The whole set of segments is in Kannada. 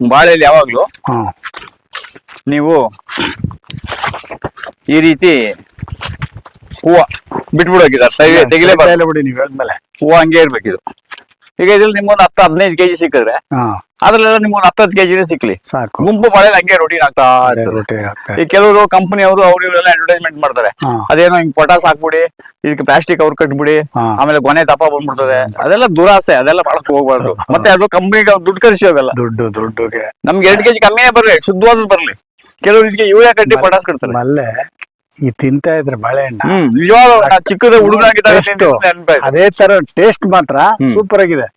ಬಾಳೆಯಲ್ಲಿ ಯಾವಾಗ್ಲೂ ಹ್ಮ್ ನೀವು ಈ ರೀತಿ ಹೂವ ಬಿಟ್ಬಿಡೋಕಿದ್ದಾರೆ ತೆಗಿಲೇ ಬಿಡಿ ನೀವು ಹೇಳಿದ್ಮೇಲೆ. ಹೂವ ಹಂಗೆ ಇರ್ಬೇಕಿದು. ಈಗ ಇದ್ರಲ್ಲಿ ನಿಮ್ಗೊಂದು ಹತ್ತು ಹದಿನೈದು ಕೆಜಿ ಸಿಕ್ಕಿದ್ರೆ ಅದ್ರಲ್ಲೆಲ್ಲ ನಿಮ್ಗೊಂದು ಹತ್ತು ಹತ್ತು ಕೆಜಿನೇ ಸಿಕ್ಲಿ. ಸಾಕು. ಗುಂಪು ಮಳೆ ಹಂಗೆ ರೊಟೀನ್ ಆಗ್ತಾ ಇರ್ತದೆ. ಈ ಕೆಲವರು ಕಂಪನಿ ಅವ್ರು ಇವರೆಲ್ಲ ಅಡ್ವರ್ಟೈಸ್ಮೆಂಟ್ ಮಾಡ್ತಾರೆ. ಅದೇನೋ ಹಿಂಗ್ ಪೊಟಾಸ್ ಹಾಕ್ಬಿಡಿ ಇದಕ್ಕೆ ಪ್ಲಾಸ್ಟಿಕ್ ಅವ್ರು ಕಟ್ಬಿಡಿ. ಆಮೇಲೆ ಗೊನೆ ದಪ್ಪ ಬಂದ್ಬಿಡ್ತದೆ. ಅದೆಲ್ಲ ದುರಾಸೆ ಅದೆಲ್ಲ ಮಾಡಕ್ ಹೋಗ್ಬಾರ್ದು. ಮತ್ತೆ ಅದು ಕಂಪ್ನಿಗೆ ದುಡ್ಡು ಕರ್ಸಿ ಹೋಗಲ್ಲ. ದುಡ್ಡು ದುಡ್ಡುಗೆ. ನಮ್ಗೆ ಎರಡು ಕೆಜಿ ಕಮ್ಮಿನೇ ಬರ್ಲಿ ಶುದ್ಧವಾದದ್ದು ಬರ್ಲಿ. ಕೆಲವರು ಇದಕ್ಕೆ ಯೂರಿಯಾ ಕಟ್ಟಿ ಪೊಟಾಸ್ ಕಟ್ತಾರೆ. ಮಲ್ಲೆ ಈ ತಿಂತಾ ಇದ್ರೆ ಬಾಳೆಹಣ್ಣ ಚಿಕ್ಕದ? ನೆನಪಾಯ್ತು ಅದೇ ತರ ಟೇಸ್ಟ್ ಮಾತ್ರ ಸೂಪರ್ ಆಗಿದೆ.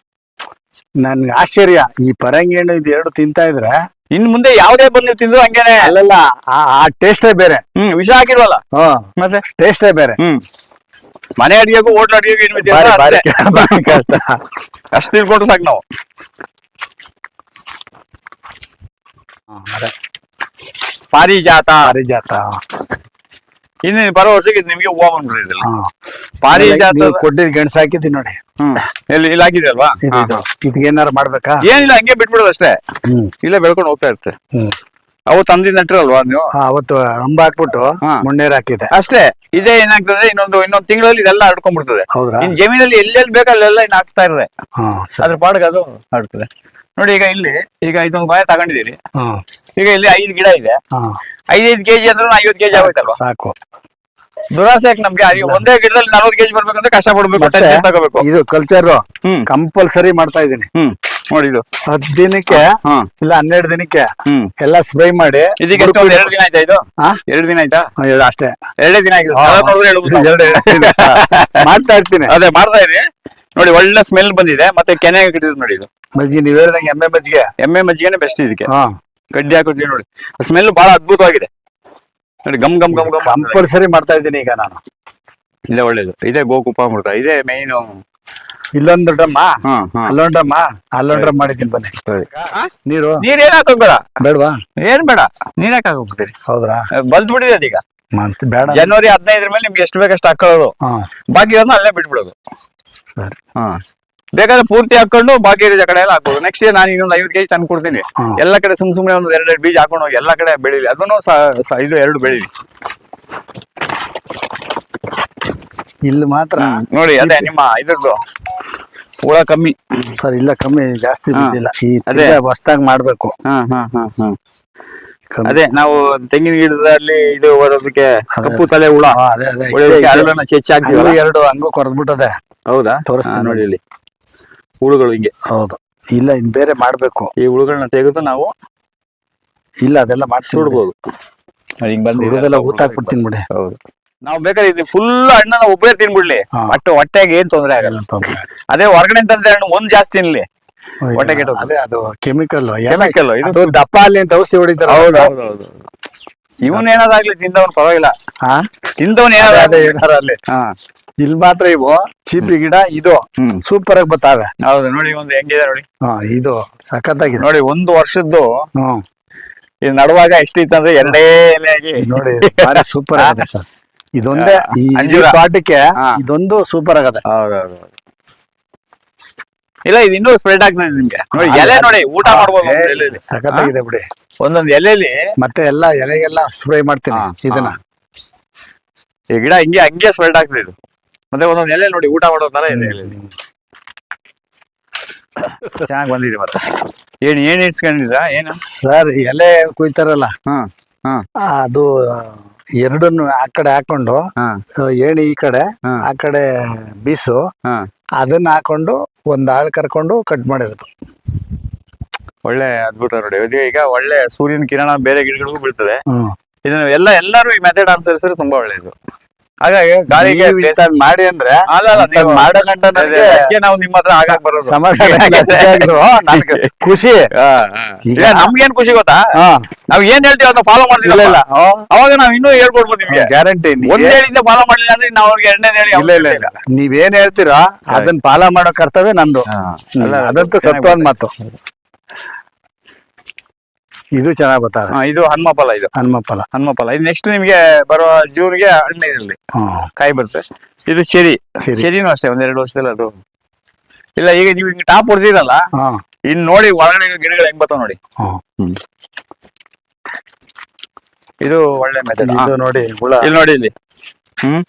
ನನ್ಗೆ ಆಶ್ಚರ್ಯ. ಈ ಪರಂಗಿ ಹಣ್ಣು ಇದು ಎರಡು ತಿಂತಾ ಇದ್ರೆ ಇನ್ ಮುಂದೆ ಯಾವ್ದೇ ಬಂದು ತಿಂದ್ರು ಹಂಗೇನೆ. ಅಲ್ಲಲ್ಲ ಆ- ಟೇಸ್ಟೇ ಬೇರೆ. ಹ್ಮ್ ವಿಷ ಹಾಕಿಲ್ವಲ್ಲ? ಮತ್ತೆ? ಟೇಸ್ಟೇ ಬೇರೆ. ಹ್ಮ್. ಮನೆ ಅಡಿಗೆಗೂ ಹೋಟ್ಲ್ ಅಡಿಗೆಗೂ ಏನ್ ಅಷ್ಟೇ. ಬಾರಿ ಕಷ್ಟ ಅಷ್ಟು ತಿಳ್ಕೊಂಡು ಸಾಕು ನಾವು. ಪಾರಿಜಾತ. ಪಾರಿಜಾತ. ಇನ್ನು ಬರೋ ವರ್ಷಕ್ಕೆ ಇದು ನಿಮ್ಗೆ ಹೂವ ಬಂದ್ಬಿಟ್ಟಿರಲಿಲ್ಲ ಭಾರಿ ಕೊಟ್ಟಿದ್ ಗೆಣಸು ಹಾಕಿದ್ದೀನಿ ನೋಡಿ. ಹ್ಮ್. ಎಲ್ಲಿ ಇಲ್ಲಿ ಹಾಕಿದೆ ಅಲ್ವಾ. ಇದಕ್ಕೆ ಏನಾರು ಮಾಡ್ಬೇಕಾ? ಏನಿಲ್ಲ ಹಂಗೆ ಬಿಟ್ಬಿಡೋದು ಅಷ್ಟೇ. ಹ್ಮ್. ಇಲ್ಲೇ ಬೆಳ್ಕೊಂಡು ಹೋಗ್ತಾ ಇರುತ್ತೆ. ಹ್ಮ್. ಅವು ತಂದಿ ನಟ್ರಲ್ವಾ ನೀವು? ಆ, ಅವತ್ತು ಅಂಬ ಹಾಕ್ಬಿಟ್ಟು ಹಾ. ಮುಣ್ಣೇರ್ ಹಾಕಿದೆ ಅಷ್ಟೇ. ಇದೇ ಏನಾಗ್ತದೆ ಇನ್ನೊಂದು ಇನ್ನೊಂದು ತಿಂಗಳಲ್ಲಿ ಇದೆಲ್ಲ ಹಡ್ಕೊಂಡ್ಬಿಡ್ತದೆ ಹೌದ್ರಾ ಇನ್ ಜಮೀನಲ್ಲಿ ಎಲ್ಲೆಲ್ಲಿ ಬೇಕು ಅಲ್ಲೆಲ್ಲ ಇನ್ನು ಹಾಕ್ತಾ ಇರ್ತದೆ ಹಾ ಸರಿ. ಅದ್ರ ಪಾಡ್ಗೆ ಅದು ಹರಡ್ತದೆ ನೋಡಿ ಈಗ ಇಲ್ಲಿ ಈಗ ಇದೊಂದು ಬಾಯ ತಗೊಂಡಿದ್ದೀರಿ. ಈಗ ಇಲ್ಲಿ ಐದು ಗಿಡ ಇದೆ. ಐದೈದು ಕೆಜಿ ಅಂದ್ರೆ ಐವತ್ತು ಕೆಜಿ ಆಗೋಯ್ತಲ್ವಾ? ಸಾಕು ದುರಾಸೆ ಯಾಕೆ ನಮ್ಗೆ ಒಂದೇ ಗಿಡದಲ್ಲಿ ನಲ್ವತ್ತು ಕೆಜಿ ಬರ್ಬೇಕಂದ್ರೆ ಕಷ್ಟ ಪಡ್ಬೇಕು ತಗೋಬೇಕು. ಇದು ಕಲ್ಚರ್ ಹ್ಮ್. ಕಂಪಲ್ಸರಿ ಮಾಡ್ತಾ ಇದೀನಿ ಹ್ಮ್. ನೋಡಿ ಇದು. ಹತ್ತು ದಿನಕ್ಕೆ ಹಾ. ಇಲ್ಲ ಹನ್ನೆರಡು ದಿನಕ್ಕೆ ಹ್ಮ್. ಎಲ್ಲ ಸ್ಪ್ರೈ ಮಾಡಿ ಇದಕ್ಕೆ ಎಷ್ಟು ಒಂದು ಎರಡು ದಿನ ಆಯ್ತಾ ಇದು? ಹಾ? ಎರಡು ದಿನ ಆಯ್ತಾ? ಹಾ, ಎರಡು ಅಷ್ಟೇ. ಎರಡೇ ದಿನ ಆಗಿದೆ. ಹಾ. ಅದ್ ನೋಡಿದ್ರೆ ಹೇಳ್ಬೋದು ನಾವು. ಎರಡು ಎರಡು ದಿನ. ಮಾಡ್ತಾ ಇರ್ತೀನಿ. ಅದೇ ಮಾಡ್ತಾ ಇರಿ. ನೋಡಿ ಒಳ್ಳೆ ಸ್ಮೆಲ್ ಬಂದಿದೆ. ಮತ್ತೆ ಕೆನೆ ಕಟ್ಟಿದ್ರು ನೋಡಿ ಇದು. ಮಜ್ಜಿಗೆ ನೀವ್ ಹೇಳಿದಂಗೆ ಎಮ್ಮೆ ಮಜ್ಜಿಗೆ? ಎಮ್ಮೆ ಮಜ್ಜಿಗೆನೆ ಬೆಸ್ಟ್ ಇದಕ್ಕೆ. ಹಾ. ಗಡ್ಡಿ ಹಾಕಿದ್ವಿ ನೋಡಿ. ಸ್ಮೆಲ್ ಬಹಳ ಅದ್ಭುತವಾಗಿದೆ. ನೋಡಿ ಗಮ್ ಗಮ್ ಗಮ್ ಗಮ್. ಕಂಪಲ್ಸರಿ ಮಾಡ್ತಾ ಇದ್ದೀನಿ ಈಗ ನಾನು. ಇದೇ ಒಳ್ಳೇದು. ಇದೇ ಗೋಕುಪ ಅಮೃತ ಇದೇ ಮೇನ್ ಇಲ್ಲೊಂದು ಡ್ರಮ್ಮ? ಅಲ್ಲೊಂದು ಹಾ. ಅಲ್ಲೊಂದ್ ಡ್ರಮ್ಮ? ಅಲ್ಲೊಂದ್ ಡ್ರಮ್ ಮಾಡಿದ್ದೀನಿ ಬನ್ನಿ. ನೀರು? ನೀರ್ ಏನ್ ಹಾಕೋಬೇಡ ಬೇಡ? ಬೇಡವಾ? ಏನ್ ಬೇಡ. ನೀರ್ ಯಾಕೆ ಹಾಕೋಗ್ತೀರಿ ಹೌದ್ರಾ? ಬಲ್ದ್ ಬಿಡಿದೆ ಅದೀಗ. ಬೇಡ. ಜನವರಿ ಹದಿನೈದರ ಮೇಲೆ ನಿಮ್ಗೆ ಎಷ್ಟು ಬೇಕಷ್ಟು ಹಾಕೊಳ್ಳೋದು. ಬಾಕಿ ಅದನ್ನ ಅಲ್ಲೇ ಬಿಟ್ಬಿಡೋದು. ಸರಿ ಹಾ. ಬೇಕಾದ್ರೆ ಪೂರ್ತಿ ಹಾಕೊಂಡು ಬಾಕಿ ಇರೋ ಕಡೆ ಎಲ್ಲ ಹಾಕೋದು ನೆಕ್ಸ್ಟ್ ಡೇ ನಾನು ಇನ್ನೊಂದು ಐವತ್ತು ಕೆಜಿ ತಂದು ಕೊಡ್ತೀನಿ. ಎಲ್ಲ ಕಡೆ ಸುಮ್ ಸುಮ್ನೆ ಒಂದು ಎರಡು ಬೀಜ ಹಾಕೊಂಡು ಹೋಗಿ ಎಲ್ಲ ಕಡೆ ಬೆಳೀಲಿ. ಅದನ್ನು ಸ- ಇದು ಎರಡು ಬೆಳೀಲಿ. ಇಲ್ಲಿ ಮಾತ್ರ ನೋಡಿ ಅದೇ ನಿಮ್ಮ ಇದ್ರದ್ದು ಹುಳ ಕಮ್ಮಿ. ಸರ್ ಇಲ್ಲ ಕಮ್ಮಿ ಜಾಸ್ತಿ ಹಾ. ಬಿದ್ದಿಲ್ಲ. ಈ ಅದೇ. ಹೊಸ್ದಾಗ್ ಮಾಡ್ಬೇಕು. ಹಾ ಹಾ ಹಾ ಹಾ. ಕಮ್ಮಿ. ಅದೇ ನಾವು ತೆಂಗಿನ ಗಿಡದಲ್ಲಿ ಇದು ಬರೋದಕ್ಕೆ ಕಪ್ಪು ತಲೆ ಹುಳ. ಹಾ, ಅದೇ ಅದೇ. ಹರಳನ್ನ ಚೆಚ್ಚಿ ಎರಡು ಹಂಗು ಕೊರದ್ಬಿಟ್ಟದೆ. ಹೌದಾ? ತೋರಿಸ್ತೀನಿ ನೋಡಿ ಇಲ್ಲಿ. ಹುಳುಗಳು ಹಿಂಗೆ. ಹೌದು. ಇಲ್ಲ ಇನ್ ಬೇರೆ ಮಾಡಬೇಕು. ಈ ಹುಳುಗಳನ್ನ ತೆಗೆದು ನಾವು ಇಲ್ಲ ಅದೆಲ್ಲ ಮಾಡ್ಸಿ ಸುಡ್ಬೋದು. ಹಿಂಗ್ ಬಂದಿದೆ. ಹುಡುಗದೆಲ್ಲ ಊತಾಕ್ಬಿಡ್ತೀನಿ ಬಿಡಿ. ಹೌದು. ನಾವು ಬೇಕಾದ್ರೆ ಇದು ಫುಲ್ ಹಣ್ಣನ್ನ ಒಬ್ಬರೇ ತಿನ್ಬಿಡ್ಲಿ ಅಟ್ಟು ಹೊಟ್ಟೆಗೆ ಏನ್ ತೊಂದರೆ ಆಗಲ್ಲ. ಅದೇ ಹೊರಗಡೆ ತಂದ್ರೆ ಹಣ್ಣು ಒಂದ್ ಜಾಸ್ತಿ ತಿನ್ಲಿ. ಹೊಟ್ಟೆ ಕೆಟ್ಟ ಅದೇ ಅದು ಕೆಮಿಕಲ್ ಕೆಮಿಕಲ್ ಇದು ದಪ್ಪ ಅಲ್ಲಿ ಅಂತ ಔಷಧಿ ಹೊಡಿತಾರ ಇವನ್ ಏನಾದಾಗ್ಲಿ ತಿಂದವನ್ ಪರವಾಗಿಲ್ಲ. ತಿಂದವನ್ ಏನಾದ್ರು ಅಲ್ಲಿ. ಹಾ. ಇಲ್ಲಿ ಮಾತ್ರ ಇವು. ಚೀಪಿ ಗಿಡ ಇದು. ಸೂಪರ್ ಆಗಿ ಬರ್ತಾವೆ ಹೌದು ನೋಡಿ ಒಂದು ಹೆಂಗಿದೆ ನೋಡಿ. ಹಾ ಇದು ಸಖತ್ತಾಗಿದೆ. ನೋಡಿ ಒಂದು ವರ್ಷದ್ದು ಹ್ಮ್. ಇದು ನಡುವಾಗ ಎಷ್ಟಿತ್ತಂದ್ರೆ ಎರಡೇ ಎಲೆಯಾಗಿ ನೋಡಿ ಸೂಪರ್ ಆಗಿದೆ ಸರ್. ಇದೊಂದೇ ಈ ಅಂಜೂರ. ತೋಟಕ್ಕೆ ಇದೊಂದು ಸೂಪರ್ ಆಗದೆ. ಹೌದೌದು. ಇಲ್ಲ ಇದು ಇನ್ನೂ ಸ್ಪ್ರೆಡ್ ಆಗ್ತದೆ ನಿಮ್ಗೆ. ನೋಡಿ ಎಲೆ ನೋಡಿ ಊಟ ಮಾಡ್ಬೋದು. ಸಖತ್ತಾಗಿದೆ ಬಿಡಿ. ಒಂದೊಂದು ಎಲೆಲಿ ಮತ್ತೆ ಎಲ್ಲ ಎಲೆಗೆಲ್ಲ ಸ್ಪ್ರೇ ಮಾಡ್ತೀನಿ ಇದನ್ನ. ಈ ಗಿಡ ಹಿಂಗೆ ಹಂಗೆ ಸ್ಪ್ರೆಡ್ ಆಗ್ತದೆ ಇದು. ಮತ್ತೆ ಒಂದೊಂದ್ ಎಲೆ ನೋಡಿ ಊಟ ಮಾಡೋ ತರ ಇದೆ ಚೆನ್ನಾಗಿ ಬಂದಿದೆ ಮತ್ತೆ. ಏನ್ ಏನ್ ಇಟ್ಸ್ಕೊಂಡಿದ್ರ ಏನು? ಸರ್ ಎಲೆ ಕುಯ್ತಾರಲ್ಲ? ಹಾ ಹಾ. ಅದು ಎರಡನ್ನು ಆ ಕಡೆ ಹಾಕೊಂಡು ಹಾ. ಏಣಿ ಈ ಕಡೆ ಹಾ. ಆ ಕಡೆ ಬೀಸು ಹಾ. ಅದನ್ನ ಹಾಕೊಂಡು ಒಂದ್ ಆಳ್ ಕರ್ಕೊಂಡು ಕಟ್ ಮಾಡಿರೋದು. ಒಳ್ಳೆ ಅದ್ಭುತ ನೋಡಿ. ಇದು ಈಗ ಒಳ್ಳೆ ಸೂರ್ಯನ ಕಿರಣ ಬೇರೆ ಗಿಡಗಳಿಗೂ ಬೀಳ್ತದೆ. ಹ್ಮ್. ಇದನ್ನ ಎಲ್ಲ ಎಲ್ಲರೂ ಈ ಮೆಥಡ್ ಅನುಸರಿಸಿದ್ರೆ ತುಂಬಾ ಒಳ್ಳೇದು. ಹಾಗಾಗಿ ಗಾಳಿಗೆ ಇಂಥದ್ ಮಾಡಿ ಅಂದ್ರೆ ಅಲ್ಲ, ಅಲ್ಲ, ನೀವು- ಮಾಡೋ ಗಂಟ ನನಗೆ ಅದಕ್ಕೆ ನಾವು ನಿಮ್ಮ ಹತ್ರ ಆಗಾಗ ಬರೋದು. ಸಮಾಧಾನ. ನನ್ಗೆ ಖುಷಿ. ಹಾ, ಹಾ. ಈಗ- ಈಗ ನಮ್ಗೇನ್ ಖುಷಿ ಗೊತ್ತಾ? ಹಾ. ನಾವ್ ಏನ್ ಹೇಳ್ತೀವಿ ಅದನ್ನ ಫಾಲೋ ಮಾಡ್ತಿಲ್ಲ ಇಲ್ಲ ಇಲ್ಲ. ಅವಾಗ ನಾವ್ ಇನ್ನೂ ಹೇಳ್ಕೊಡ್ಬೋದು ನಿಮ್ಗೆ. ಗ್ಯಾರಂಟಿ ಒಂದ್ ಹೇಳಿಂದ ಫಾಲೋ ಮಾಡ್ಲಿಲ್ಲ ಅಂದ್ರೆ ನಾವ್ ಅವ್ರಿಗೆ ಎರಡನೇ ಹೇಳಿ ಇಲ್ಲ ಇಲ್ಲ ಇಲ್ಲ. ನೀವೇನ್ ಹೇಳ್ತೀರಾ ಅದನ್ನ ಪಾಲ ಮಾಡೋ ಕರ್ತವ್ಯ ನಂದು. ಹ್ಮ್, ಅದಂತೂ ಮಾತು. ಇದು ಚೆನ್ನಾಗಿ ಬರ್ತಾ ಹಾ, ಇದು ಹನುಮಫಲ ಇದು. ಹನುಮಪಲ ಹನುಮಫಲ. ಇದು ನೆಕ್ಸ್ಟ್ ನಿಮ್ಗೆ ಬರುವ ಜೂನ್ಗೆ ಹಣ್ಣು ಹ್ಮ್ ಕಾಯಿ ಬರುತ್ತೆ. ಇದು ಚೆರಿ. ಚೆರಿ. ಚೆರಿನೂ ಅಷ್ಟೇ ಒಂದೆರಡು ವರ್ಷದಲ್ಲಿ ಅದು. ಇಲ್ಲ ಈಗ ನೀವು ಹಿಂಗೆ ಟಾಪ್ ಹೊಡೆದಿರಲ್ಲ ಹಾ. ಇನ್ ನೋಡಿ ಒಳಗಡೆ ಇರೋ ಗಿಡಗಳು ಹೆಂಗ್ ಬರ್ತಾವ ನೋಡಿ. ಹ್ಮ್. ಇದು ಒಳ್ಳೆ ಮೆಥಡ್ ಇದು ನೋಡಿ ಹುಳ. ಇಲ್ಲಿ ನೋಡಿ ಇಲ್ಲಿ. ಹ್ಮ್.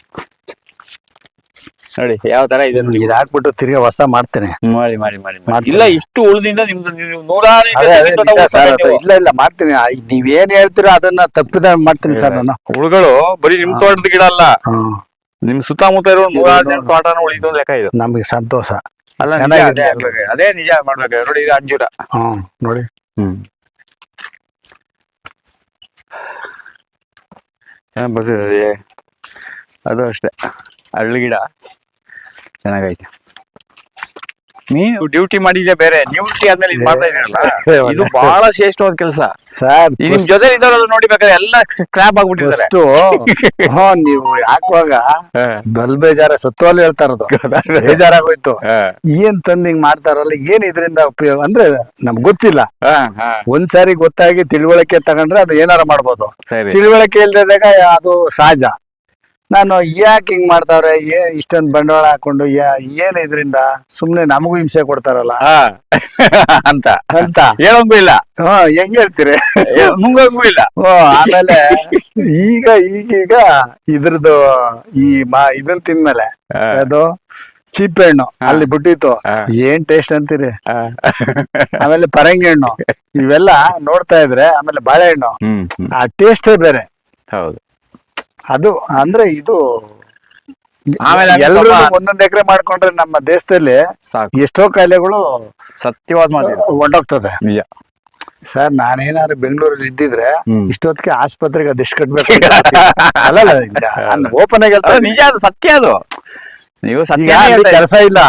ನೋಡಿ ಯಾವ ತರ ಇದೆ ನೋಡಿ. ಇದು ಹಾಕ್ಬಿಟ್ಟು ತಿರ್ಗಾ ಹೊಸ ಮಾಡ್ತೇನೆ. ಮಾಡಿ ಮಾಡಿ ಮಾಡಿ ಮಾಡಿ. ಇಲ್ಲ ಇಷ್ಟು ಉಳಿದಿಂದ ನಿಮ್ದು ನೀವು ನೂರಾರು ಎಕರೆ ಅದೇ ಅದೇ ತೆಂಗಿನ ನಿಜ ಸರ್ ಅದು. ನೀವು. ಇಲ್ಲ ಇಲ್ಲ ಮಾಡ್ತೀನಿ. ಆ, ನೀವೇನ್ ಹೇಳ್ತೀರೋ ಅದನ್ನ ತಪ್ಪಿದ ಮಾಡ್ತೀನಿ ಸರ್ ನಾನು. ಹುಳುಗಳು ಬರೀ ನಿಮ್ ತೋಟದ ಗಿಡ ಅಲ್ಲ. ಹ್ಮ್ ನಿಮ್ ಸುತ್ತಮುತ್ತ ಇರೋ ನೂರಾರು ಜನ ತೋಟ ತೋಟನ ಉಳಿದು ಲೆಕ್ಕ ಇದು. ನಮಗೆ ಸಂತೋಷ. ಅಲ್ಲ ನಿಜ ಚೆನ್ನಾಗಿದೆ. ಅದೇ ಆಗ್ಬೇಕು. ಅದೇ ನಿಜ ಮಾಡ್ಬೇಕು. ನೋಡಿ ಇದು ಅಂಜೂರ. ಹ್ಮ್ ನೋಡಿ. ಹ್ಮ್. ಚೆನ್ನಾಗ್ ಬರ್ತಿದೆ ಅದು ಅಷ್ಟೇ. ಹಳ್ಳಿ ಗಿಡ. ಚೆನ್ನಾಗೈತೆ. ನೀವು ಡ್ಯೂಟಿ ಮಾಡಿದ್ಯಾ ಬೇರೆ ಡ್ಯೂಟಿ ಆದ್ಮೇಲೆ ಇದು ಮಾಡ್ತಾ ಇದೀರಲ್ಲ ಇದು ಬಹಳ ಶ್ರೇಷ್ಠವಾದ ಕೆಲಸ. ಸರ್ ಈ ನಿಮ್ ಜೊತೆ ಇದ್ದವರೆಲ್ಲ ನೋಡಿಬೇಕಾದ್ರೆ ಎಲ್ಲ ಕ್ರಾಪ್ ಆಗ್ಬಿಟ್ಟಿದ್ದಾರೆ. ಅಷ್ಟು ನೀವು ಹಾಕುವಾಗ ಬಲ್ ಬೇಜಾರ ಸತ್ವಾಲು ಹೇಳ್ತಾ ಇರೋದು. ಬೇಜಾರಾಗೋಯ್ತು. ಏನ್ ತಂದ್ ಹಿಂಗ್ ಮಾಡ್ತಾರಲ್ಲ ಏನ್ ಇದರಿಂದ ಉಪಯೋಗ? ಅಂದ್ರೆ ನಮ್ಗ್ ಗೊತ್ತಿಲ್ಲ. ಒಂದ್ಸಾರಿ ಗೊತ್ತಾಗಿ ತಿಳುವಳಿಕೆ ತಗೊಂಡ್ರೆ ಅದು ಏನಾರ ಮಾಡ್ಬೋದು. ತಿಳುವಳಿಕೆ ಇಲ್ದಾಗ ಅದು ಸಹಜ. ನಾನು ಯಾಕೆ ಹಿಂಗ್ ಮಾಡ್ತಾವ್ರೆ? ಏ ಇಷ್ಟೊಂದ್ ಬಂಡವಾಳ ಹಾಕೊಂಡು ಏನ್ ಇದ್ರಿಂದ? ಸುಮ್ನೆ ನಮಗೂ ಹಿಂಸೆ ಕೊಡ್ತಾರಲ್ಲ. ಅಂತ. ಅಂತ. ಹೇಳಂಗೂ ಇಲ್ಲ. ಹೆಂಗ ಹೆಂಗ್ ಹೇಳ್ತೀರಿ? ಇಲ್ಲ. ಓ, ಆಮೇಲೆ ಈಗ ಈಗೀಗ ಇದ್ರದ್ದು ಈ ಮಾ ಇದನ್ ತಿಂದ್ಮೇಲೆ ಅದು ಚೀಪ್ ಹಣ್ಣು ಅಲ್ಲಿ ಬಿಟ್ಟಿತ್ತು. ಹಾ. ಏನ್ ಟೇಸ್ಟ್ ಅಂತೀರಿ. ಆಮೇಲೆ ಪರಂಗಿ ಹಣ್ಣು ಇವೆಲ್ಲ ನೋಡ್ತಾ ಇದ್ರೆ ಆಮೇಲೆ ಬಾಳೆಹಣ್ಣು. ಹ್ಮ್ ಹ್ಮ್. ಆ ಟೇಸ್ಟೇ ಬೇರೆ. ಹೌದು. ಅದು ಅಂದ್ರೆ ಇದು ಆಮೇಲೆ ಎಲ್ಲರೂ ಒಂದೊಂದ್ ಎಕರೆ ಮಾಡ್ಕೊಂಡ್ರೆ ನಮ್ಮ ದೇಶದಲ್ಲಿ ಸಾಕು. ಎಷ್ಟೋ ಕಾಯಿಲೆಗಳು ಸತ್ಯವಾದ ಮಾತು. ಹೊಂಟೋಗ್ತದೆ ನಿಜ. ಸರ್ ನಾನೇನಾದ್ರು ಬೆಂಗಳೂರಲ್ಲಿ ಇದ್ದಿದ್ರೆ. ಇಷ್ಟೊತ್ತಿಗೆ ಆಸ್ಪತ್ರೆಗೆ ಅದೆಷ್ಟು ಕಟ್ಬೇಕು ಅಲ್ಲಲ್ಲ ಓಪನ್ ಆಗಿ ನಿಜ ಅದು ಸತ್ಯ ಅದು. ನೀವು ಕೆಲಸ ಇಲ್ಲ.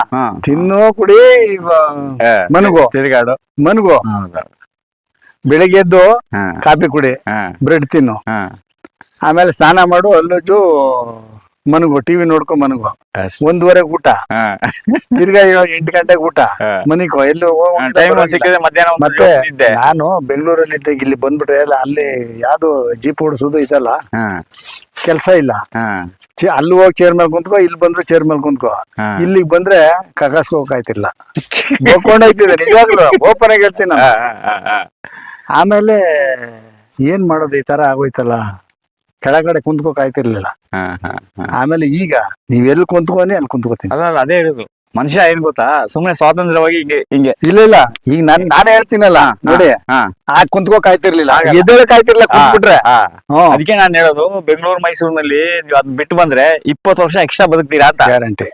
ತಿನ್ನು ಕುಡಿ ಮನುಗೋ. ತಿರುಗಾಡು. ಮನುಗೋ. ಬೆಳಿಗ್ಗೆ ಎದ್ದು ಕಾಫಿ ಕುಡಿ ಬ್ರೆಡ್ ತಿನ್ನು. ಆಮೇಲೆ ಸ್ನಾನ ಮಾಡು ಅಲ್ಲುಜು ಮನಗು ಟಿವಿ ನೋಡ್ಕೊ ಮನಗು. ಒಂದೂವರೆಗೆ ಊಟ. ತಿರ್ಗಾ ಎಂಟು ಗಂಟೆಗೆ ಊಟ. ಮನಿಗೋ ಮನಿಕೋ ಎಲ್ಲೂ ಮತ್ತೆ ನಾನು ಬೆಂಗಳೂರಲ್ಲಿ ಇದ್ದಾಗ ಇಲ್ಲಿ ಬಂದ್ಬಿಟ್ರೆ ಎಲ್ಲ ಅಲ್ಲಿ ಯಾವ್ದು ಜೀಪ್ ಓಡಿಸೋದು ಇದಲ್ಲ. ಕೆಲ್ಸ ಇಲ್ಲ. ಅಲ್ಲಿ ಹೋಗಿ ಚೇರ್ ಮೇಲೆ ಕುಂತ್ಕೋ ಇಲ್ಲಿ ಬಂದ್ರು ಚೇರ್ ಮೇಲೆ ಕುಂತ್ಕೋ. ಇಲ್ಲಿಗೆ ಬಂದ್ರೆ ಕಕಾಸ್ಕೋಕಾಯ್ತಿಲ್ಲ ಬೋಕೊಂಡೋಯ್ತಿದೆ ನಿಜವಾಗ್ಲು ಓಪನ್ ಆಗಿ ಹೇಳ್ತೀನಿ ಆಮೇಲೆ ಏನ್ ಮಾಡೋದು ಈ ತರ ಆಗೋಯ್ತಲ್ಲ? ಕೆಳಗಡೆ ಕುಂತ್ಕೋಕ್ ಆಯ್ತಿರ್ಲಿಲ್ಲ ಹಾ, ಹಾ, ಹಾ. ಆಮೇಲೆ ಈಗ ನೀವ್ ಎಲ್ಲಿ ಕುಂತ್ಕೋನಿ ಅಲ್ಲಿ ಕುಂತ್ಕೋತೀನಿ. ಅಲ್ಲ ಅಲ್ಲ, ಅದೇ ಹೇಳುದು. ಮನುಷ್ಯ ಏನ್ ಗೊತ್ತಾ? ಸುಮ್ನೆ ಸ್ವಾತಂತ್ರ್ಯವಾಗಿ ಹಿಂಗೆ ಹಿಂಗೆ. ಇಲ್ಲ ಇಲ್ಲ. ಈಗ ನಾನ್ ನಾನೇ ಹೇಳ್ತೀನಲ್ಲ ನೋಡಿ. ಹಾ, ಆ ಕುಂತ್ಕೋಕ್ ಆಯ್ತಿರ್ಲಿಲ್ಲ ಆಗಲ್ಲ. ಎದ್ದೇಳಕ್ ಆಯ್ತಿರ್ಲಿಲ್ಲ ಕುಂತ್ಬಿಟ್ರೆ. ಹಾ. ಹ್ಮ್ ಅದಕ್ಕೆ ನಾನು ಹೇಳೋದು ಬೆಂಗಳೂರು ಮೈಸೂರಿನಲ್ಲಿ ನೀವು ಅದನ್ನ ಬಿಟ್ಟು ಬಂದ್ರೆ ಇಪ್ಪತ್ತು ವರ್ಷ ಎಕ್ಸ್ಟ್ರಾ ಬದುಕ್ತೀರಾ ಅಂತ. ಗ್ಯಾರಂಟಿ.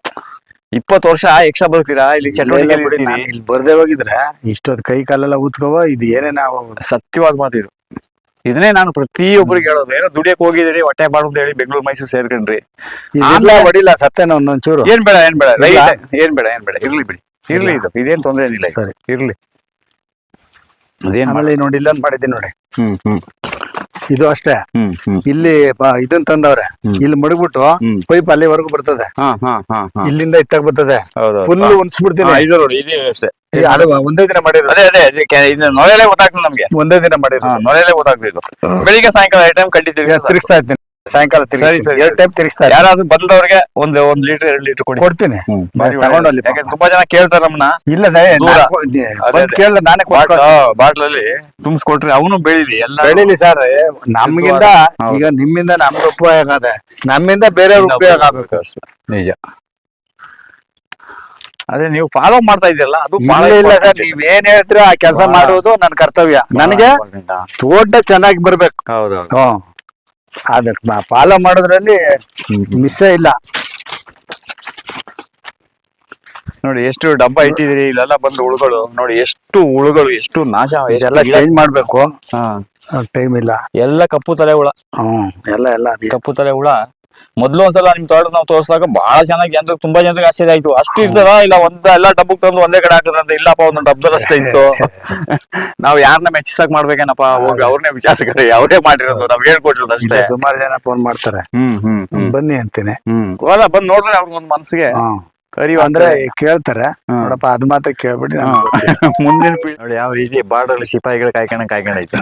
ಇಪ್ಪತ್ತು ವರ್ಷ ಎಕ್ಸ್ಟ್ರಾ ಬದುಕ್ತೀರಾ? ಇಲ್ಲಿ ಚಟುವಟಿಕೆ ಇಲ್ಲಿ ಬರ್ದೇ ಹೋಗಿದ್ರೆ ಇಷ್ಟೊತ್ತು ಕೈ ಕಾಲೆಲ್ಲ ಊದ್ಕೋವ ಇದು ಏನೇನ ಸತ್ಯವಾದ ಮಾತು ಇದು ಇದನ್ನೇ ನಾನು ಪ್ರತಿಯೊಬ್ಬರಿಗೆ ಹೇಳೋದು. ಏನೋ ದುಡಿಯಕ್ ಹೋಗಿದಿರಿ ಹೊಟ್ಟೆ ಬಾಡು ಅಂತ ಹೇಳಿ ಬೆಂಗಳೂರು ಮೈಸೂರು ಸೇರ್ಕೊಂಡ್ರಿ. ಇದೆಲ್ಲ ಹೊಡಿಲ್ಲ ಸತ್ಯನ ಒಂದೊಂಚೂರು. ಏನ್ ಬೇಡ ಏನ್ ಬೇಡ. ಏನ್ ಬೇಡ ಏನ್ ಬೇಡ. ಇರ್ಲಿ ಬಿಡಿ. ಇರ್ಲಿ ಇದು. ಇದೇನ್ ತೊಂದ್ರೆ ಏನಿಲ್ಲ ಸರಿ. ಇರ್ಲಿ. ಅದೇನ್ ನೋಡಿ ಇಲ್ಲೊಂದ್ ಮಾಡಿದ್ದೀನಿ ನೋಡಿ. ಹ್ಮ್ ಹ್ಮ್. ಇದು ಅಷ್ಟೇ. ಇಲ್ಲಿ ಇದನ್ ತಂದವ್ರೆ. ಇಲ್ಲಿ ಮಡಗ್ಬಿಟ್ಟು. ಪೈಪ್ ಅಲ್ಲಿವರೆಗೂ ಬರ್ತದೆ. ಇಲ್ಲಿಂದ ಇತ್ತಾಗ ಬರ್ತದೆ. ಫುಲ್ ಉನ್ಸ್ಬಿಡ್ತೀನಿ ಅಷ್ಟೇ. ಒಂದೇ ದಿನ ಮಾಡಿರೋ ಅದೇ ಅದೇ ಗೊತ್ತಾಗ್ತದೆ ನಮ್ಗೆ. ಒಂದೇ ದಿನ ಮಾಡಿರೋ ಮಾಡಿರೋದು ಗೊತ್ತಾಗ್ತಿದ್ದು ಬೆಳಿಗ್ಗೆ ಸಾಯಂಕಾಲ ಐಟಮ್ ಕಂಡಿದ್ದೀವಿ. ತಿರುಗಿಸ್ತಾ ಇರ್ತೀನಿ ಸಾಯಂಕಾಲ ಸರಿ, ಸರಿ, ಎರಡು ಟೈಪ್ ತಿರುಗಿಸ್ತಾರೆ. ಯಾರಾದ್ರೂ ಬದಲದವ್ರಿಗೆ ಒಂದು ಒಂದ್ ಲೀಟರ್ ಎರಡು ಲೀಟರ್ ಕೊಡಿ. ಕೊಡ್ತೀನಿ. ಹ್ಮ್, ಬಾ, ಬಾರಿ ತಗೊಂಡು ಅಲ್ಲಿ ಯಾಕಂದ್ರೆ ತುಂಬಾ ಜನ ಕೇಳ್ತಾರೆ ನಮ್ಮನ್ನ. ಇಲ್ಲದೆ ದೂರ. ಬಂದ್ ಅದೇ. ಕೇಳಿದ್ರೆ ನಾನೇ. ಬಾಟ್ಲಲ್ಲಿ ತುಂಬಿಸ್ಕೊಟ್ರೆ ಅವನು ಬೆಳಿಲಿ ಎಲ್ಲ ಬೆಳಿಲಿ ಸರ್ ನಮ್ಗಿಂದ ಹೌದು. ಈಗ ನಿಮ್ಮಿಂದ ನಮ್ಗೆ ಉಪಯೋಗ ಅದೇ. ನಮ್ಮಿಂದ ಬೇರೆಯವ್ರ ಉಪಯೋಗ ಆಗ್ಬೇಕು. ನಿಜ. ಅದೇ ನೀವು ಫಾಲೋ ಮಾಡ್ತಾ ಇದೆಯಲ್ಲ ಅದು ಇಲ್ಲ ಬಹಳ ಇಲ್ಲ ಸರ್ important. ನೀವ್ ಏನ್ ಹೇಳ್ತೀರೋ ಆ ಕೆಲಸ ಮಾಡೋದು ಮಾಡುವುದು ನನ್ನ ಕರ್ತವ್ಯ. ನನಗೆ. ತೋಟ ಚೆನ್ನಾಗಿ ಬರ್ಬೇಕು. ಹೌದೌದು ಹ್ಮ್. ಅದಕ್ಕೆ ಫಾಲೋ ಮಾಡೋದ್ರಲ್ಲಿ ಮಿಸ್ಸೇ ಇಲ್ಲ. ನೋಡಿ ಎಷ್ಟು ಡಬ್ಬ ಇಟ್ಟಿದಿರಿ ಇಲ್ಲೆಲ್ಲ ಬಂದು ಹುಳುಗಳು. ನೋಡಿ ಎಷ್ಟು ಹುಳುಗಳು ಎಷ್ಟು ನಾಶ ಇದೆಲ್ಲ ಚೇಂಜ್ ಮಾಡ್ಬೇಕು. ಟೈಮ್ ಇಲ್ಲ. ಎಲ್ಲ ಕಪ್ಪು ತಲೆ ಹುಳ. ಹ್ಮ್ ಎಲ್ಲ ಎಲ್ಲ ಕಪ್ಪು ತಲೆ ಹುಳ. ಮೊದ್ಲು ಒಂದ್ಸಲ ನಿಮ್ ತೋಟ ನಾವು ತೋರ್ಸಾಕ ಬಹಳ ಚೆನ್ನಾಗಿ ಜನರಿಗೆ ತುಂಬಾ ಜನರಿಗೆ ಆಶ್ಚರ್ಯ ಆಯ್ತು. ಅಷ್ಟು ಇರ್ತದ? ಇಲ್ಲ ಒಂದ ಎಲ್ಲಾ ಡಬ್ಬಕ್ ತಂದು ಒಂದೇ ಕಡೆ ಹಾಕಿದ್ರ ಅಂತ ಇಲ್ಲಪ್ಪ ಒಂದೊಂದು ಡಬ್ಬದಲ್ಲಿ ಅಷ್ಟೇ ಇತ್ತು. ನಾವ್ ಯಾರನ್ನ ಮೆಚ್ಚಿಸಕ್ ಮಾಡ್ಬೇಕೇನಪ್ಪ? ಹೋಗಿ ಅವ್ರನ್ನೇ ವಿಚಾರಿಸ್ಕೊಂಡ್ರೆ ಯಾವ್ದೇ ಮಾಡಿರೋದು ನಾವ್ ಹೇಳ್ಕೊಟ್ಟಿರೋದು ಅಷ್ಟೇ. ಸುಮಾರು ಜನ ಫೋನ್ ಮಾಡ್ತಾರೆ. ಹ್ಮ್ ಹ್ಮ್ ಹ್ಮ್. ಬನ್ನಿ ಅಂತೀನಿ. ಹ್ಮ್. ಹೋದ ಬಂದ್ ಅವ್ರಿಗೊಂದ್ ಮನ್ಸಿಗೆ. ಮನಸ್ಸಿಗೆ ಅರಿವು ಅಂದ್ರೆ ಕೇಳ್ತಾರೆ. ನೋಡಪ್ಪ ಅದ್ ಮಾತ್ರ ಕೇಳ್ಬಿಟ್ಟು ಮುಂದಿನ ನೋಡಿ ಯಾವ ರೀತಿ ಬಾರ್ಡರ್ ಸಿಪಾಯಿಗಳ ಕಾಯ್ಕೊಂಡ್ ಕಾಯ್ಕೊಂಡೈತೆ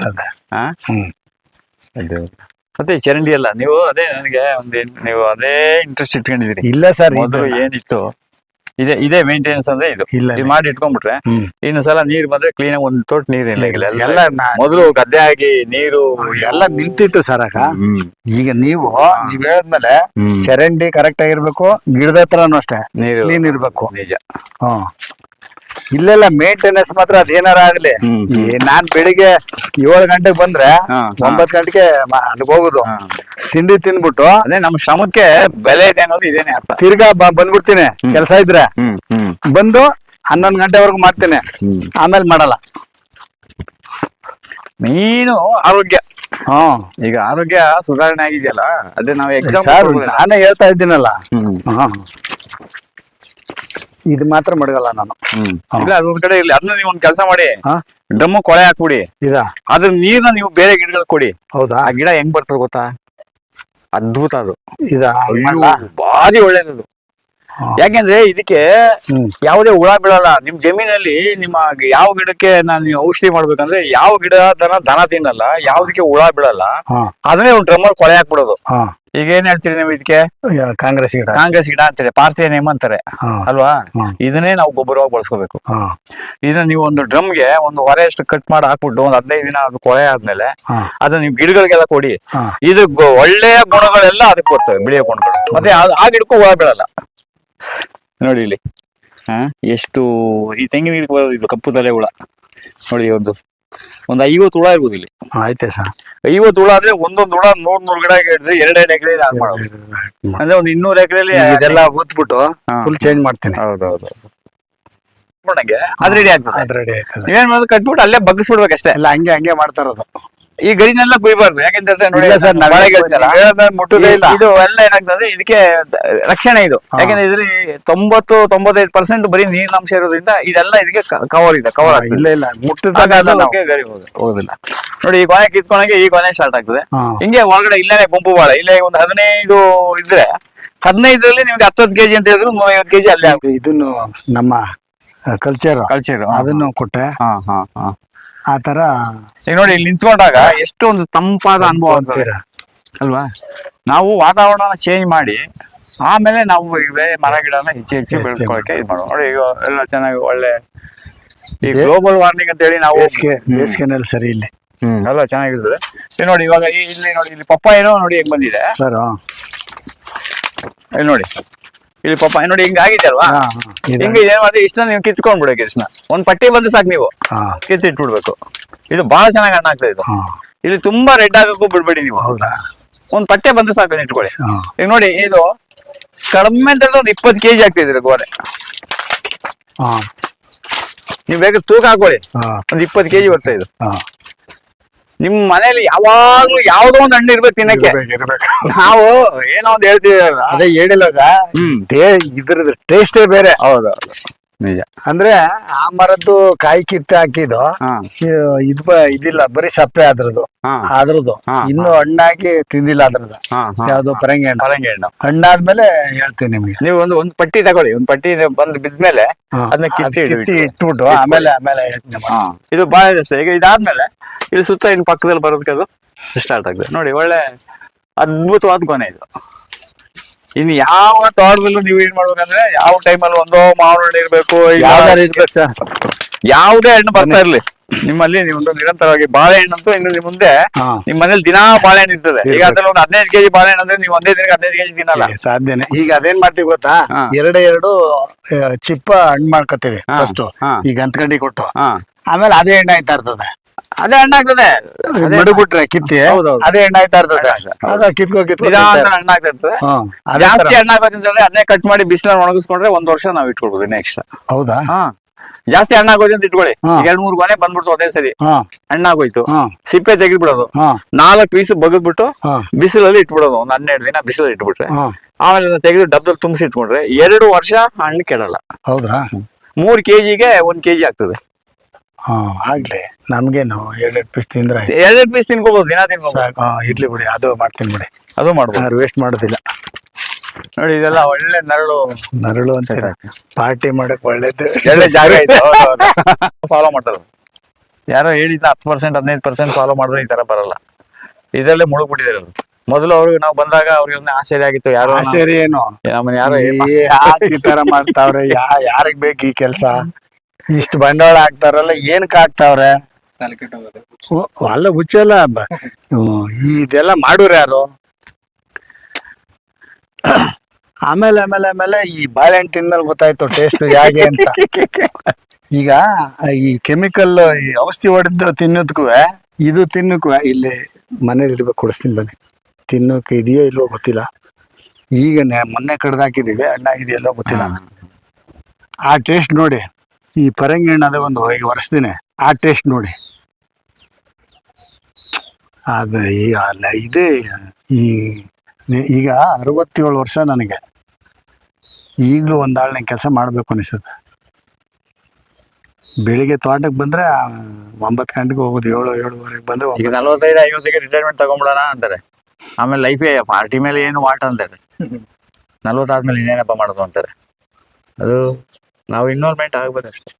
ಅದು ಮತ್ತೆ ಚರಂಡಿ ಅಲ್ಲ ನೀವು ಅದೇ ನನಗೆ ಒಂದು ನೀವು ಅದೇ ಇಂಟ್ರೆಸ್ಟ್ ಇಟ್ಕೊಂಡಿದ್ದೀರಿ. ಇಲ್ಲ ಸರ್ ಮೊದಲು ಏನಿತ್ತು? ಇದೇ ಇದೇ ಮೇಂಟೆನೆನ್ಸ್ ಅಂದ್ರೆ ಇದು. ಇಲ್ಲ ಇದು ಮಾಡಿ ಇಟ್ಕೊಂಡ್ಬಿಟ್ರೆ ಇನ್ನು ಸಲ ನೀರ್ ಬಂದ್ರೆ ಕ್ಲೀನ್ ಆಗಿ ಒಂದ್ ತೋಟ ನೀರ್ ಇಲ್ಲ ಎಲ್ಲ ಮೊದಲು ಗದ್ದೆ ಆಗಿ ನೀರು ಎಲ್ಲ ನಿಂತಿತ್ತು ಸರ್ ಈಗ ನೀವು ನೀವ್ ಹೇಳದ್ಮೇಲೆ. ಚರಂಡಿ ಕರೆಕ್ಟ್ ಆಗಿರ್ಬೇಕು ಗಿಡದ ಹತ್ರನೂ ಅಷ್ಟೇ. ನೀರು ಕ್ಲೀನ್ ಇರ್ಬೇಕು. ನಿಜ. ಹ್ಮ್. ಇಲ್ಲೆಲ್ಲ ಮೇಂಟೆನೆನ್ಸ್ ಮಾತ್ರ ಅದೇನಾರ ಆಗ್ಲಿ. ಈ ನಾನ್ ಬೆಳಿಗ್ಗೆ ಏಳು ಗಂಟೆಗೆ ಬಂದ್ರೆ. ಒಂಬತ್ ಗಂಟೆಗೆ ಅಲ್ಲಿಗೆ ಹೋಗುದು. ತಿಂಡಿ ತಿಂದ್ಬಿಟ್ಟು ಅದೇ ನಮ್ಮ ಶ್ರಮಕ್ಕೆ ಬೆಲೆ ಇದೆ ಅನ್ನೋದು ಇದೇನೆ ಅರ್ಥ. ತಿರ್ಗಾ ಬಂದ್ಬಿಡ್ತೀನಿ ಕೆಲಸ ಇದ್ರೆ. ಬಂದು ಹನ್ನೊಂದು ಗಂಟೆವರೆಗೂ ಮಾಡ್ತೀನಿ. ಆಮೇಲೆ ಮಾಡಲ್ಲ. ಮೀನು ಆರೋಗ್ಯ. ಹಾ. ಈಗ ಆರೋಗ್ಯ ಸುಧಾರಣೆ ಆಗಿದೆಯಲ್ಲ ಅದೇ ನಾವು ಎಕ್ಸಾಮ್ ನಾನೇ ಹೇಳ್ತಾ ಇದ್ದೀನಲ್ಲ. ಹಾ. ಇದು ಮಾತ್ರ ಮಡಗಲ್ಲ ನಾನು. ಹ್ಮ್. ಹಾ. ಇಲ್ಲ ಅದೊಂದ್ ಕಡೆ ಇರ್ಲಿ. ಅದನ್ನ ನೀವು ಒಂದ್ ಕೆಲಸ ಮಾಡಿ. ಹಾ. ಡ್ರಮ್ ಕೊಳೆ ಹಾಕ್ಬಿಡಿ. ಇದಾ? ಅದ್ರ ನೀರ್ನ ನೀವು ಬೇರೆ ಗಿಡಗಳ್ ಕೊಡಿ. ಹೌದಾ? ಆ ಗಿಡ ಹೆಂಗ್ ಬರ್ತದೆ ಗೊತ್ತಾ? ಅದ್ಭುತ ಅದು. ಇದಾ? ಅಯ್ಯೋ, ಭಾರಿ ಒಳ್ಳೇದದು. ಹಾ. ಯಾಕೆಂದ್ರೆ ಇದಕ್ಕೆ ಹ್ಮ್. ಯಾವುದೇ ಹುಳ ಬೀಳಲ್ಲ. ನಿಮ್ ಜಮೀನಲ್ಲಿ ನಿಮ್ಮ ಯಾವ ಗಿಡಕ್ಕೆ ನಾನು ನೀವು ಔಷಧಿ ಮಾಡ್ಬೇಕಂದ್ರೆ ಯಾವ ಗಿಡ ದನ ದನ ತಿನ್ನಲ್ಲ ಯಾವ್ದಕ್ಕೆ ಹುಳ ಬೀಳಲ್ಲ. ಹಾ. ಅದನ್ನೇ ಒಂದ್ ಡ್ರಮ್ಮಲ್ಲಿ ಕೊಳೆ ಹಾಕ್ಬಿಡೋದು. ಹಾ. ಈಗ ಏನ್ ಹೇಳ್ತೀರಿ ನೀವು ಇದಕ್ಕೆ ಕಾಂಗ್ರೆಸ್ ಗಿಡ. ಕಾಂಗ್ರೆಸ್ ಗಿಡ ಅಂತೇಳಿ ಪಾರ್ಥಿಯ ನೇಮ್ ಅಂತಾರೆ ಅಲ್ವಾ. ಇದನ್ನೇ ನಾವು ಗೊಬ್ಬರವಾಗಿ ಬಳಸ್ಕೋಬೇಕು. ಇದನ್ನ ನೀವು ಒಂದು ಡ್ರಮ್ಗೆ ಒಂದು ಹೊರೆಯಷ್ಟು ಕಟ್ ಮಾಡಿ ಹಾಕ್ಬಿಟ್ಟು ಒಂದ್ ಹದಿನೈದು ದಿನ ಅದು ಕೊಳೆ ಆದ್ಮೇಲೆ ಅದನ್ನ ನೀವು ಗಿಡಗಳಿಗೆಲ್ಲ ಕೊಡಿ. ಇದು ಒಳ್ಳೆಯ ಗುಣಗಳೆಲ್ಲ ಅದಕ್ಕೆ ಬರ್ತವೆ ಬಿಳಿಯ ಗುಣಗಳು. ಮತ್ತೆ ಆ- ಆ ಗಿಡಕ್ಕೂ ಹುಳ ಬೀಳಲ್ಲ. ನೋಡಿ ಇಲ್ಲಿ. ಹಾ ಎಷ್ಟು ಈ ತೆಂಗಿನ ಗಿಡಕ್ಕೆ ಬರೋದು ಇದು ಕಪ್ಪು ತಲೆ ಹುಳ. ನೋಡಿ ಒಂದು. ಒಂದು ಐವತ್ತು ಹುಳ ಇರ್ಬೋದು ಇಲ್ಲಿ ಆಯ್ತೆ ಸರ್. ಐವತ್ತು ಹುಳ ಅಂದ್ರೆ ಒಂದೊಂದು ಹುಳ ನೂರ್ ನೂರ್ ಗಿಡ ಹಿಡಿದ್ರೆ ಎರಡೆರಡು ಎಕರೆ ಅಂದ್ರೆ ಒಂದು ಇನ್ನೂರ್ ಎಕರೆಲಿ ಇದೆಲ್ಲ ಓದ್ಬಿಟ್ಟು ಫುಲ್ ಚೇಂಜ್ ಮಾಡ್ತೀನಿ. ಹೌದೌದು. ಅದ್ ರೆಡಿ ಆಗ್ತದೆ. ಅದ್ ರೆಡಿ ಆಗ್ತದೆ. ನೀವೇನ್ ಮಾಡೋದು ಕಟ್ಬಿಟ್ಟು ಅಲ್ಲೇ ಬಗ್ಗಿಸ್ಬಿಡ್ಬೇಕಷ್ಟೇ ಅಲ್ಲ ಹಂಗೆ ಹಂಗೆ ಮಾಡ್ತಾ ಇರೋದು. ಈ ಗರಿನೆಲ್ಲ ಕುಯ್ಬಾರ್ದು ಯಾಕಂತಂದ್ರೆ ನೋಡಿ ಇಲ್ಲ ಸರ್ ಮುಟ್ಟುದೇ ಇಲ್ಲ. ಇದು ಎಲ್ಲ ಏನಾಗ್ತದೆ ಇದಕ್ಕೆ ರಕ್ಷಣೆ ಇದು. ಯಾಕಂದ್ರೆ ಇದ್ರಲ್ಲಿ ತೊಂಬತ್ತು ತೊಂಬತ್ತೈದು ಪರ್ಸೆಂಟ್ ಬರೀ ನೀರಿನಾಂಶ ಇರೋದ್ರಿಂದ ಇದೆಲ್ಲ ಇದಕ್ಕೆ ಕವರ್ ಇದೆ ಕವರ್ ಆಗ್ತದೆ. ಇಲ್ಲ ಇಲ್ಲ. ಮುಟ್ಟಿದಾಗ ಹಾಗಾಗಿ ಅದಕ್ಕೆ ಗರಿ ಹೋಗ- ಹೋಗೋದಿಲ್ಲ. ನೋಡಿ ಈ ಕೊನೆ ಕಿತ್ಕೊಳಗೆ ಈ ಕೊನೆ ಸ್ಟಾರ್ಟ್ ಆಗ್ತದೆ. ಹಾ. ಹಿಂಗೆ ಒಳಗಡೆ ಇಲ್ಲೇನೆ ಗುಂಪು ಬಾಳ. ಇಲ್ಲೇ ಒಂದು ಹದಿನೈದು ಇದ್ರೆ ಹದಿನೈದರಲ್ಲಿ ನಿಮ್ಗೆ ಹತ್ತತ್ತು ಕೆಜಿ ಅಂತ ಹೇಳಿದ್ರು ಮೂವತ್ತು ಕೆಜಿ ಅಲ್ಲೇ ಇದನ್ನು ನಮ್ಮ ಕಲ್ಚರ್ ಕಲ್ಚರ್ ಅದನ್ನು ಕೊಟ್ಟೆ. ಹಾ ಹಾ ಹಾ. ಆ ತರ ಈಗ ನೋಡಿ ಇಲ್ಲಿ ನಿಂತ್ಕೊಂಡಾಗ ಎಷ್ಟು ಒಂದು ತಂಪಾದ ಅನುಭವ ಅಂತೀರಾ. ಅಲ್ವಾ? ನಾವು ವಾತಾವರಣ ಚೇಂಜ್ ಮಾಡಿ ಆಮೇಲೆ ನಾವು ಇವೇ ಮರ ಗಿಡನ ಹೆಚ್ಚು ಹೆಚ್ಚು ಬೆಳೆಸ್ಕೊಳಕ್ಕೆ ಇದು ಮಾಡೋದು. ನೋಡಿ ಈಗ ಎಲ್ಲ ಚೆನ್ನಾಗಿ ಒಳ್ಳೆ ಈ ಗ್ಲೋಬಲ್ ವಾರ್ಮಿಂಗ್ ಅಂತ ಹೇಳಿ ನಾವು ಬೇಸಿಗೆ ಬೇಸಿಗೆನಲ್ಲಿ ಸರಿ ಇಲ್ಲಿ. ಹ್ಮ್ ಎಲ್ಲ ಚೆನ್ನಾಗಿರ್ತದೆ. ಇಲ್ಲಿ ನೋಡಿ ಇವಾಗ ಈ- ಇಲ್ಲಿ ನೋಡಿ ಇಲ್ಲಿ ಪಪ್ಪಾಯಿನೋ ನೋಡಿ ಹೆಂಗ್ ಬಂದಿದೆ. ಸರ್ ಇಲ್ಲಿ ನೋಡಿ. ಇಲ್ಲಿ ಪಾಪ ನೋಡಿ ಹಿಂಗಾಗಿದೆ ಅಲ್ವಾ? ಹಿಂಗೆ ಏನ್ ಮಾಡಿ ಇಷ್ಟ ನೀವು ಕಿತ್ಕೊಂಡ್ ಬಿಡ ಇಷ್ಟ ಒಂದ್ ಪಟ್ಟಿ ಬಂದ್ರೆ ಸಾಕು ನೀವು. ಕಿತ್ತಿಟ್ಬಿಡ್ಬೇಕು. ಇದು ಬಹಳ ಚೆನ್ನಾಗಿ ಹಣ್ಣು ಆಗ್ತದೆ ಇದು. ಇಲ್ಲಿ ತುಂಬಾ ರೆಡ್ ಆಗಕ್ಕೂ ಬಿಡ್ಬೇಡಿ ನೀವು. ಹೌದಾ? ಒಂದ್ ಪಟ್ಟೆ ಬಂದ್ರೆ ಸಾಕು ಇಟ್ಕೊಳ್ಳಿ. ಈಗ ನೋಡಿ ಇದು ಕಡಿಮೆ ಅಂತ ಒಂದ್ ಇಪ್ಪತ್ತು ಕೆಜಿ ಆಗ್ತಿದ್ರಿ ಗೋರೆ ನೀವು ಬೇಕಾದ್ರೆ ತೂಕ ಹಾಕೊಳ್ಳಿ. ಒಂದ್ ಇಪ್ಪತ್ತು ಕೆಜಿ ಬರ್ತಾ ಇದು. ನಿಮ್ ಮನೇಲಿ ಯಾವಾಗ್ಲೂ ಯಾವ್ದೋ ಒಂದ್ ಹಣ್ಣು ಇರ್ಬೇಕು ತಿನ್ನಕ್ಕೆ. ನಾವು ಏನೋ ಒಂದ್ ಹೇಳ್ತೀವಿ ಅದೇ ಹೇಳಿಲ್ಲ ಸರ್. ಹ್ಮ್. ಇದ್ರದ್ದು ಟೇಸ್ಟೇ ಬೇರೆ. ಹೌದು. ನಿಜ. ಅಂದ್ರೆ ಆ ಮರದ್ದು ಕಾಯಿ ಕಿತ್ತೆ ಹಾಕಿದ್ದು ಹಾ. ಇ- ಇದು ಬ- ಇದಿಲ್ಲ ಬರೀ ಸಪ್ಪೆ ಅದ್ರದ್ದು ಹಾ. ಅದ್ರದ್ದು ಹಾ, ಇನ್ನು ಹಣ್ಣಾಗಿ ತಿಂದಿಲ್ಲ ಅದ್ರದ್ದು ಹಾ ಹಾ. ಯಾವ್ದು ಪರಂಗಿ ಹಣ್ಣು ಪರಂಗಿ ಹಣ್ಣು ಹಣ್ಣಾದ್ಮೇಲೆ ಹೇಳ್ತೀನಿ ನಿಮ್ಗೆ. ನೀವು ಒಂದು ಒಂದು ಪಟ್ಟಿ ತಗೊಳ್ಳಿ. ಒಂದು ಪಟ್ಟಿ ಬಂದು ಬಿದ್ಮೇಲೆ. ಅದನ್ನ ಕಿತ್ತಿ ಅದ್ ಕಿತ್ತಿ ಇಟ್ಬಿಟ್ಟು. ಇಟ್ಬಿಟ್ಟು. ಆಮೇಲೆ ಆಮೇಲೆ ಯೋಚ್ನೆ ಮಾಡಿ. ಹಾ ಇದು ಬಹಳ ಅಷ್ಟೇ. ಈಗ ಇದಾದ್ಮೇಲೆ ಇಲ್ಲಿ ಸುತ್ತ ಇನ್ ಪಕ್ಕದಲ್ಲಿ ಬರೋದಕ್ಕೆ ಅದು ಸ್ಟಾರ್ಟ್ ಆಗ್ತದೆ. ನೋಡಿ ಒಳ್ಳೆ ಅದ್ಭುತವಾದ ಕೊನೆ ಇದು. ಇನ್ನು ಯಾವ ತೋಟದಲ್ಲೂ ನೀವು ಏನ್ ಮಾಡ್ಬೇಕಂದ್ರೆ ಯಾವ ಟೈಮಲ್ಲಿ ಒಂದೋ ಮಾವಿನ ಹಣ್ಣು ಇರ್ಬೇಕು ಯಾವ್ದಾರು ಇರ್ಬೇಕು ಸರ್? ಯಾವುದೇ ಹಣ್ಣು ಬರ್ತಾ ಇರ್ಲಿ. ನಿಮ್ಮಲ್ಲಿ ನೀವು ನಿರಂತರವಾಗಿ ಬಾಳೆಹಣ್ಣು ಅಂತೂ ಇನ್ನು ನಿಮ್ ಮುಂದೆ ಹಾ. ನಿಮ್ಮ ಮನೇಲಿ ದಿನಾ ಬಾಳೆಹಣ್ಣು ಇರ್ತದೆ. ಈಗ ಅದ್ರಲ್ಲಿ ಒಂದು ಹದಿನೈದು ಕೆಜಿ ಬಾಳೆಹಣ್ಣು ಅಂದ್ರೆ ನೀವು ಒಂದೇ ದಿನಕ್ಕೆ ಹದಿನೈದು ಕೆಜಿ ತಿನ್ನಲ್ಲ. ಸಾಧ್ಯನೇ. ಈಗ ಅದೇನ್ ಮಾಡ್ತೀವಿ ಗೊತ್ತಾ? ಹಾ. ಎರಡೇ ಎರಡು ಆ, ಚಿಪ್ಪ ಹಣ್ಣು ಮಾಡ್ಕೋತೀವಿ ಹಾ, ಫಸ್ಟ್ ಹಾ. ಈಗ ಗಂತ್ಕಂಡಿ ಕೊಟ್ಟು. ಹಾ. ಆಮೇಲೆ ಅದೇ ಎಣ್ಣೆ ಆಯ್ತಾ ಇರ್ತದೆ. ಅದೇ ಹಣ್ಣಾಗ್ತದೆ ಅದೇ ಮಡಗ್ಬಿಟ್ರೆ ಕಿತ್ತಿ. ಅದೇ ಎಣ್ಣೆ ಆಯ್ತಾ ಇರ್ತದೆ ಹೌದು. ಅದ ಕಿತ್ಕೋ ಕಿತ್ಕೋ ಹಣ್ಣಾಗ್ತಾ ಜಾಸ್ತಿ ಹಣ್ಣಾಗೋದಂದ್ರೆ ಅದನ್ನೇ ಕಟ್ ಮಾಡಿ ಬಿಸಿಲಲ್ಲಿ ಒಣಗಿಸ್ಕೊಂಡ್ರೆ ಒಂದ್ ವರ್ಷ ನಾವ್ ಇಟ್ಕೊಳ್ಬೋದು ನೆಕ್ಸ್ಟ್ ಹೌದಾ? ಹಾ. ಜಾಸ್ತಿ ಹಣ್ಣಾಗೋದು ಅಂತ ಇಟ್ಕೊಳ್ಳಿ. ಎರಡ್ ಮೂರ್ ಕೊನೆ ಬಂದ್ಬಿಡ್ತು ಅದೇ ಸರಿ. ಹಾ. ಹಣ್ಣಾಗೋಯ್ತು ಸಿಪ್ಪೆ ತೆಗೆದ್ಬಿಡೋದು. ಹಾ. ನಾಲ್ಕು ಪೀಸ್ ಬಗದ್ಬಿಟ್ಟು ಬಿಸಿಲಲ್ಲಿ ಇಟ್ಬಿಡೋದು. ಒಂದ್ ಹನ್ನೆರಡು ದಿನ ಬಿಸಿಲಲ್ಲಿ ಇಟ್ಬಿಟ್ರೆ. ಆಮೇಲೆ ತೆಗೆದು ಡಬ್ಬದಲ್ಲಿ ತುಂಬಿಸಿ ಇಟ್ಕೊಂಡ್ರೆ ಎರಡು ವರ್ಷ ಹಣ್ಣು ಕೆಡಲ್ಲ. ಹೌದ್ರಾ? ಮೂರ್ ಕೆಜಿಗೆ ಒಂದ್ ಕೆಜಿ ಆಗ್ತದೆ. ಆಗ್ಲಿ. ನಮ್ಗೇನು ಎರಡೆರಡು ಪೀಸ್ ತಿಂದ್ರೆ ಆಯ್ತು. ಎರಡೆರಡು ಪೀಸ್ ತಿನ್ಕೋಬಹುದು ದಿನ ತಿನ್ಕೋಬಹುದು ಸಾಕು. ಹಾ, ಇರ್ಲಿ ಬಿಡಿ ಅದು ಮಾಡ್ತೀನಿ ಬಿಡಿ. ಅದು ಮಾಡ್ಬೋದು. ಯಾರು ವೇಸ್ಟ್ ಮಾಡೋದಿಲ್ಲ. ನೋಡಿ ಇದೆಲ್ಲ ಒಳ್ಳೆ ನರಳು ನರಳು ಅಂತ ಪಾರ್ಟಿ ಮಾಡಕ್ ಒಳ್ಳೇದು. ಒಳ್ಳೆ ಜಾಗ ಫಾಲೋ ಮಾಡ್ತಾರೆ. ಯಾರೋ ಹೇಳಿದ್ನ ಹತ್ತು ಪರ್ಸೆಂಟ್ ಹದಿನೈದು ಪರ್ಸೆಂಟ್ ಫಾಲೋ ಮಾಡಿದ್ರೆ ಈ ತರ ಬರಲ್ಲ. ಇದರಲ್ಲೇ ಮುಳುಗ್ಬಿಟ್ಟಿದ್ದಾರೆ ಅದು. ಮೊದಲು ಅವ್ರಿಗೆ ನಾವು ಬಂದಾಗ ಅವ್ರಿಗೆ ಒಂದು ಆಶ್ಚರ್ಯ ಆಗಿತ್ತು ಯಾರೋ ಆಶ್ಚರ್ಯ ಏನು? ನಮ್ಮನ್ನ ಯಾರೋ ಯಾಕ್ ಈ ತರ ಮಾಡ್ತಾವ್ರೆ? ಯಾ ಯಾರಿಗ್ ಬೇಕು ಈ ಕೆಲ್ಸ? ಇಷ್ಟು ಬಂಡವಾಳ ಹಾಕ್ತಾರಲ್ಲ ಏನಕ್ಕೆ ಹಾಕ್ತಾವ್ರೆ? ಹ್ಮ್, ಅಲ್ಲ ಹುಚ್ಚಲ್ಲ ಬ- ಹ್ಮ್, ಇದೆಲ್ಲ ಮಾಡೋರು ಯಾರು? ಆಮೇಲೆ ಆಮೇಲೆ ಆಮೇಲೆ ಈ ಬಾಳೆಹಣ್ಣು ತಿಂದ್ಮೇಲೆ ಗೊತ್ತಾಯ್ತು ಟೇಸ್ಟ್ ಹೇಗೆ ಅಂತ. ಈಗ ಈ ಕೆಮಿಕಲ್ ಈ ಔಷಧಿ ಹೊಡೆದು ತಿನ್ನೋದಕ್ಕೂ ಇದು ತಿನ್ನಕ್ಕೂ ಇಲ್ಲಿ ಮನೇಲಿ ಇರ್ಬೇಕು ಕೊಡಿಸ್ತೀನಿ ಬನ್ನಿ. ತಿನ್ನೋಕೆ ಇದೆಯೋ ಇಲ್ವೋ ಗೊತ್ತಿಲ್ಲ. ಈಗ ನೆ- ಮೊನ್ನೆ ಕಡ್ದು ಅಣ್ಣ ಹಣ್ಣ ಇದೆಯಲ್ಲೋ ಗೊತ್ತಿಲ್ಲ. ಆ ಟೇಸ್ಟ್ ನೋಡಿ. ಈ ಪರಂಗಿ ಅದೇ ಒಂದು ಈಗ ಒರೆಸ್ತೀನಿ. ಆ ಟೇಸ್ಟ್ ನೋಡಿ. ಅದ ಈ ಅಲ್ಲ ಇದೇ ಈ ಈಗ ಅರವತ್ತೇಳು ವರ್ಷ ನನಗೆ. ಈಗಲೂ ಒಂದು ಆಳ್ನ ಕೆಲಸ ಮಾಡಬೇಕು ಅನಿಸುತ್ತೆ. ಬೆಳಿಗ್ಗೆ ತೋಟಕ್ಕೆ ಬಂದ್ರೆ ಒಂಬತ್ತು ಗಂಟೆಗೆ ಹೋಗೋದು ಏಳು ಏಳುವರೆಗೆ ಬಂದ್ರೆ ಈಗ ನಲ್ವತ್ತೈದು ಐವತ್ತಿಗೆ ರಿಟೈರ್ಮೆಂಟ್ ತಗೊಂಬಿಡೋಣ ಅಂತಾರೆ. ಆಮೇಲೆ ಲೈಫೇ ಪಾರ್ಟಿ ಮೇಲೆ ಏನು ವಾಟ್ ಅಂತಾರೆ. ನಲ್ವತ್ತಾದ್ಮೇಲೆ ಇನ್ನೇನಪ್ಪ ಮಾಡೋದು ಅಂತಾರೆ. ಅದು ನಾವು ಇನ್ವಾಲ್ವ್ಮೆಂಟ್ ಆಗ್ಬೇಕಷ್ಟೇ